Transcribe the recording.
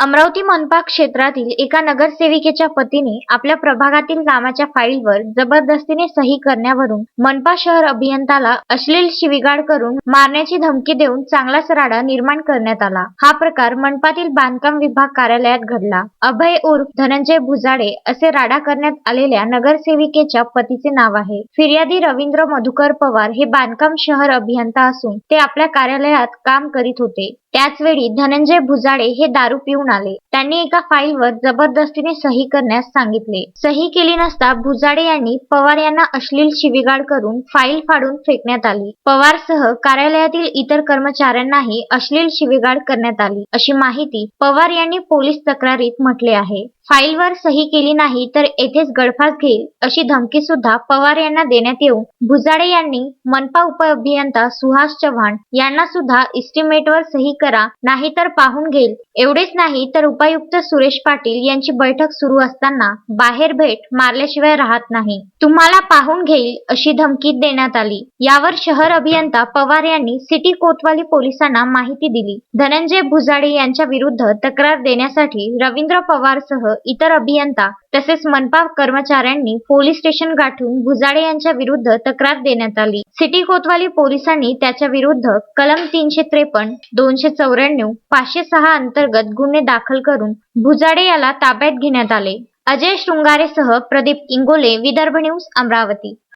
अमरावती मनपा क्षेत्रातील एका नगरसेविकेच्या पतीने आपल्या प्रभागातील कामाच्या फाईलवर जबरदस्तीने सही करण्यावरून मनपा शहर अभियंताला अश्लील शिवीगाळ करून मारण्याची धमकी देऊन चांगलाच राडा निर्माण करण्यात आला. हा प्रकार मनपातील बांधकाम विभाग कार्यालयात घडला. अभय उर्फ धनंजय भुजाडे असे राडा करण्यात आलेल्या नगरसेविकेच्या पतीचे नाव आहे. फिर्यादी रवींद्र मधुकर पवार हे बांधकाम शहर अभियंता असून ते आपल्या कार्यालयात काम करीत होते. त्याचवेळी धनंजय भुजाडे हे दारू पिऊन आले. त्यांनी एका फाईलवर जबरदस्तीने सही करण्यास सांगितले. सही केली नसता भुजाडे यांनी पवार यांना अश्लील शिवीगाळ करून फाईल फाडून फेकण्यात आली. पवारसह कार्यालयातील इतर कर्मचाऱ्यांनाही अश्लील शिवीगाळ करण्यात आली. अशी माहिती पवार यांनी पोलीस तक्रारीत म्हटले आहे. फाईलवर सही केली नाही तर येथेच गळफास घेईल अशी धमकी सुद्धा पवार यांना देण्यात येऊन भुजाडे यांनी मनपा उपअभियंता सुहास चव्हाण यांना सुद्धा इस्टिमेटवर सही करा नाहीतर पाहून घेईल. एवढेच नाही तर उपायुक्त सुरेश पाटील यांची बैठक सुरू असताना बाहेर भेट मारल्याशिवाय राहत नाही. तुम्हाला पाहून घेईल अशी धमकी देण्यात आली. यावर शहर अभियंता पवार यांनी सिटी कोतवाली पोलिसांना माहिती दिली. धनंजय भुजाडे यांच्या विरुद्ध तक्रार देण्यासाठी रवींद्र पवारसह इतर अभियंता तसेच मनपा कर्मचाऱ्यांनी पोलीस स्टेशन गाठून भुजाडे यांच्या विरुद्ध तक्रार देण्यात आली. सिटी कोतवाली पोलिसांनी त्याच्या विरुद्ध कलम तीनशे त्रेपन्न दोनशे चौऱ्याण्णव पाचशे सहा अंतर्गत गुन्हे दाखल करून भुजाडे याला ताब्यात घेण्यात आले. अजय शृंगारेसह प्रदीप इंगोले विदर्भ न्यूज अमरावती.